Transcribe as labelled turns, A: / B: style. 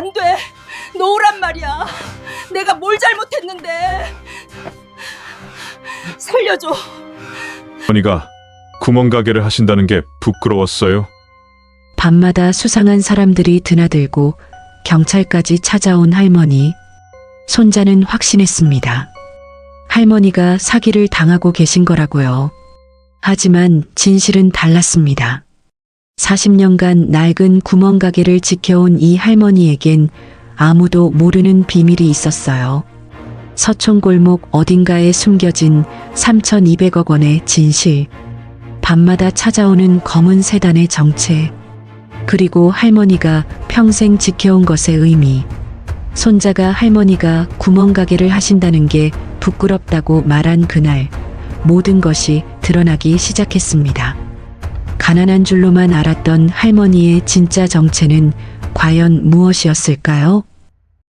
A: 안 돼. 놓으란 말이야. 내가 뭘 잘못했는데. 살려줘.
B: 어머니가 구멍가게를 하신다는 게 부끄러웠어요.
C: 밤마다 수상한 사람들이 드나들고 경찰까지 찾아온 할머니. 손자는 확신했습니다. 할머니가 사기를 당하고 계신 거라고요. 하지만 진실은 달랐습니다. 40년간 낡은 구멍가게를 지켜온 이 할머니에겐 아무도 모르는 비밀이 있었어요. 서촌골목 어딘가에 숨겨진 3,200억 원의 진실. 밤마다 찾아오는 검은 세단의 정체. 그리고 할머니가 평생 지켜온 것의 의미. 손자가 할머니가 구멍가게를 하신다는 게 부끄럽다고 말한 그날, 모든 것이 드러나기 시작했습니다. 가난한 줄로만 알았던 할머니의 진짜 정체는 과연 무엇이었을까요?